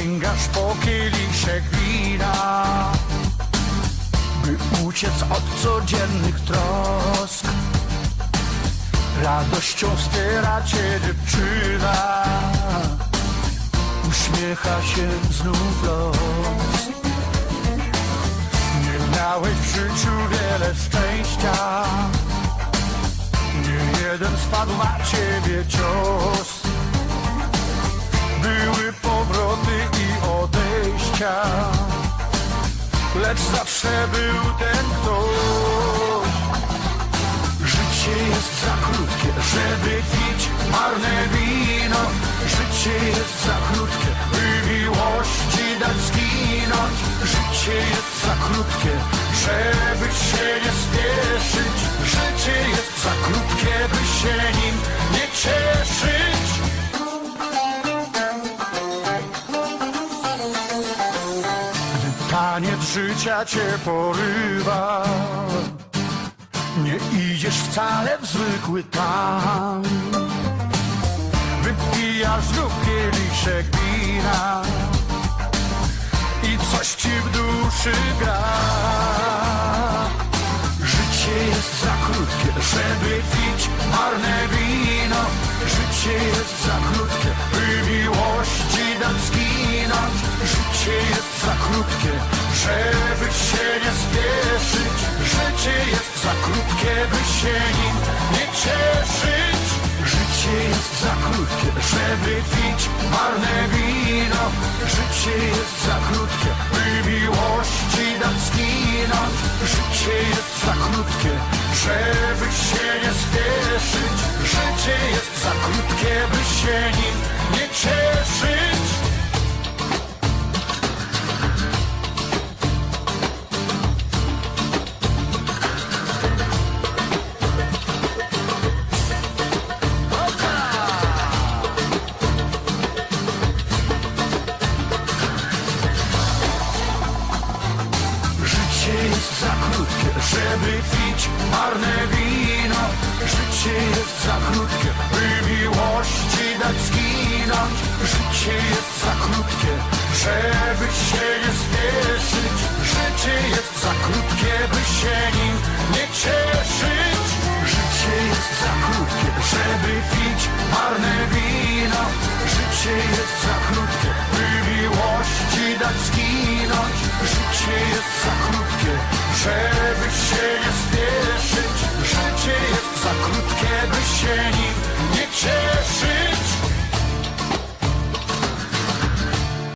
sięgasz po kieliszek wina By uciec od codziennych trosk. Radością wspiera cię dziewczyna Uśmiecha się znów los. Nie miałeś w życiu wiele szczęścia Nie jeden spadł na ciebie cios Lecz zawsze był ten ktoś. Życie jest za krótkie, żeby pić marne wino. Życie jest za krótkie, by miłości dać zginąć. Życie jest za krótkie, żeby się nie spieszyć. Życie jest za krótkie, by się nie taniec życia cię porywa. Nie idziesz wcale w zwykły tam. Wypijasz znów kieliszek wina. I coś ci w duszy gra. Życie jest za krótkie, żeby pić marne wino. Życie jest za krótkie, żeby się nie spieszyć Życie jest za krótkie, by się nim nie cieszyć. Życie jest za krótkie, żeby pić marne wino. Życie jest za krótkie, by miłości dać zginąć. Życie jest za krótkie, żeby się nie spieszyć. Życie jest za krótkie, by się nim jest za krótkie, żeby pić marne wino. Życie jest za krótkie, by miłości dać zginąć. Życie jest za krótkie, żeby się nie spieszyć. Życie jest za krótkie, by się nim nie cieszyć. Życie jest za krótkie, żeby pić marne wino